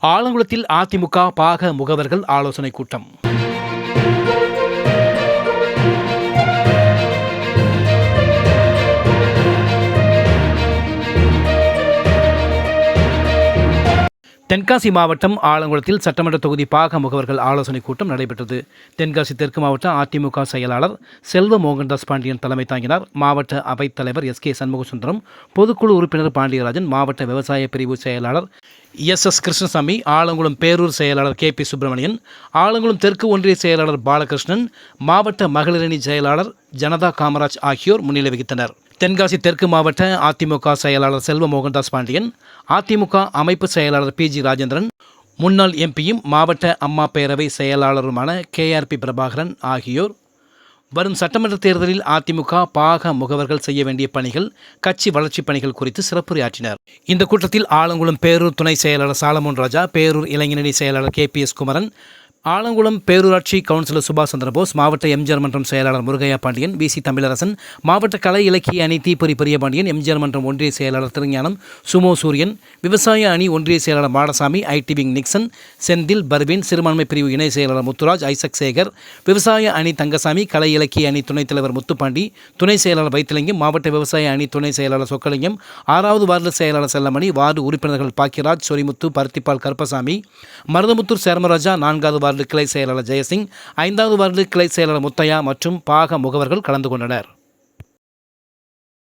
ஆலங்குளத்தில் அதிமுக பாக முகவர்கள் ஆலோசனை கூட்டம். தென்காசி மாவட்டம் ஆலங்குளத்தில் சட்டமன்ற தொகுதி பாக முகவர்கள் ஆலோசனை கூட்டம் நடைபெற்றது. தென்காசி தெற்கு மாவட்ட அதிமுக செயலாளர் செல்வ மோகன்தாஸ் பாண்டியன் தலைமை தாங்கினார். மாவட்ட அவைத் தலைவர் எஸ் கே சண்முகசுந்தரம் பொதுக்குழு உறுப்பினர் பாண்டியராஜன் மாவட்ட விவசாய பிரிவு செயலாளர் எஸ் எஸ் கிருஷ்ணசாமி ஆலங்குளம் பேரூர் செயலாளர் கே பி சுப்பிரமணியன் ஆலங்குளம் தெற்கு ஒன்றிய செயலாளர் பாலகிருஷ்ணன் மாவட்ட மகளிரணி செயலாளர் ஜனதா காமராஜ் ஆகியோர் முன்னிலை வகித்தனர். தென்காசி தெற்கு மாவட்ட அதிமுக செயலாளர் செல்வ மோகன்தாஸ் பாண்டியன் அதிமுக அமைப்பு செயலாளர் பி ஜி ராஜேந்திரன் முன்னாள் எம்பியும் மாவட்ட அம்மா பேரவை செயலாளருமான கேஆர்பி பிரபாகரன் ஆகியோர். வரும் சட்டமன்ற தேர்தலில் அதிமுக பாக முகவர்கள் செய்ய வேண்டிய பணிகள் கட்சி வளர்ச்சிப் பணிகள் குறித்து சிறப்புரையாற்றினர். இந்த கூட்டத்தில் ஆலங்குளம் பேரூர் துணை செயலாளர் சாலமோன் ராஜா பேரூர் இளைஞரணி செயலாளர் K P S Kumaran Alangulam பேரூராட்சி கவுன்சிலர் சுபாஷ் சந்திரபோஸ் மாவட்ட எம்ஜிஆர் மன்றம் செயலாளர் முருகையா பாண்டியன் பிசி தமிழரசன் மாவட்ட கலை இலக்கிய அணி தீப்பொறி பெரியபாண்டியன் எம்ஜிஆர் மன்றம் ஒன்றிய செயலாளர் திருஞானம் சுமோ சூரியன் விவசாய அணி ஒன்றிய செயலாளர் Madasamy IT wing Nixon Senthil Parveen சிறுபான்மை பிரிவு இணை செயலாளர் முத்துராஜ் ஐசக் சேகர் விவசாய அணி தங்கசாமி கலை இலக்கிய அணி துணைத் தலைவர் முத்துப்பாண்டி துணை செயலாளர் வைத்திலிங்கம் மாவட்ட விவசாய அணி துணை செயலாளர் சொக்கலிங்கம் ஆறாவது வார்டு செயலாளர் செல்லமணி வார்டு உறுப்பினர்கள் பாக்கியராஜ் சொரிமுத்து பருத்திப்பால் கருப்பசாமி மருதமுத்தூர் சேர்மராஜா நான்காவது வார்டு கிளை செயலாளர் ஜெயசிங் ஐந்தாவது வார்டு கிளை செயலாளர் முத்தையா மற்றும் பாக முகவர்கள் கலந்து கொண்டனர்.